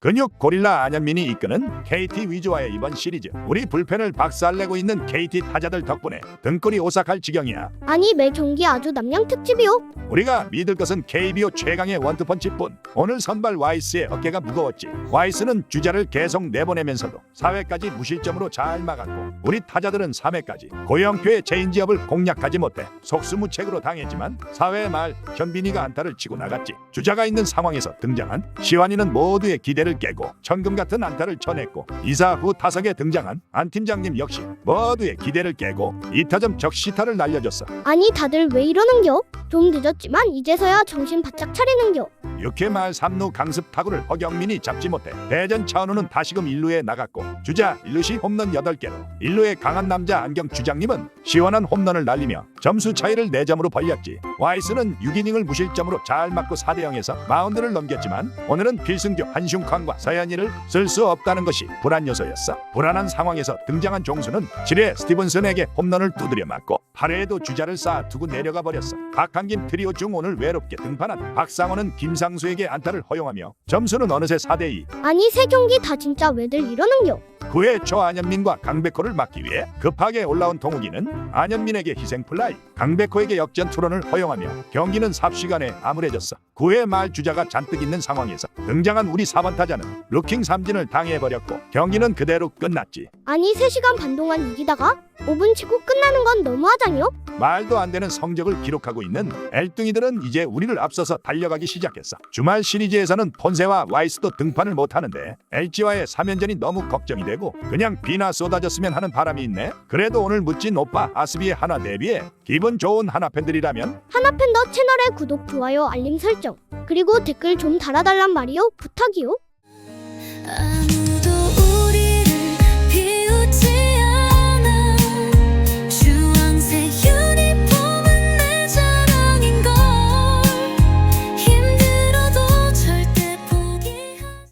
근육 고릴라 안현민이 이끄는 KT 위즈와의 이번 시리즈. 우리 불펜을 박살내고 있는 KT 타자들 덕분에 등골이 오싹할 지경이야. 아니 매 경기 아주 남양 특집이요. 우리가 믿을 것은 KBO 최강의 원투펀치뿐. 오늘 선발 와이스의 어깨가 무거웠지. 와이스는 주자를 계속 내보내면서도 4회까지 무실점으로 잘 막았고 우리 타자들은 3회까지 고영표의 체인지업을 공략하지 못해 속수무책으로 당했지만 4회 말 현빈이가 안타를 치고 나갔지. 주자가 있는 상황에서 등장한 시완이는 모두의 기대를 깨고 천금 같은 안타를 쳐냈고 이사 후 타석에 등장한 안 팀장님 역시 모두의 기대를 깨고 2타점 적시타를 날려줬어 아니 다들 왜 이러는겨? 좀 늦었지만 이제서야 정신 바짝 차리는겨. 6회 말 3루 강습 타구를 허경민이 잡지 못해 대전 차은우는 다시금 1루에 나갔고 주자 1루시 홈런 8개로 1루의 강한 남자 안경 주장님은 시원한 홈런을 날리며 점수 차이를 4점으로 벌렸지. 와이스는 6이닝을 무실점으로 잘 맞고 4대 0에서 마운드를 넘겼지만 오늘은 필승조 한슝칸과 서현이를 쓸 수 없다는 것이 불안 요소였어. 불안한 상황에서 등장한 종수는 7회 스티븐슨에게 홈런을 두드려 맞고 8회에도 주자를 쌓아두고 내려가 버렸어. 박한김 트리오 중 오늘 외롭게 등판한 박상호는 김상 수에게 안타를 허용하며 점수는 어느새 4대2 아니 세 경기 다 진짜 왜들 이러는겨? 9회 초 안현민과 강백호를 막기 위해 급하게 올라온 동욱이는 안현민에게 희생 플라이 강백호에게 역전 투런을 허용하며 경기는 삽시간에 암울해졌어 9회 말 주자가 잔뜩 있는 상황에서 등장한 우리 4번 타자는 루킹 삼진을 당해버렸고 경기는 그대로 끝났지 아니 3시간 반 동안 이기다가 5분 치고 끝나는 건 너무하다뇨? 말도 안 되는 성적을 기록하고 있는 엘뚱이들은 이제 우리를 앞서서 달려가기 시작했어. 주말 시리즈에서는 폰세와 와이스도 등판을 못하는데 LG와의 3연전이 너무 걱정이 되고 그냥 비나 쏟아졌으면 하는 바람이 있네. 그래도 오늘 묻진 오빠 아스비의 하나 대비해 기분 좋은 하나 팬들이라면 하나팬더 채널에 구독, 좋아요, 알림 설정 그리고 댓글 좀 달아달란 말이요 부탁이요.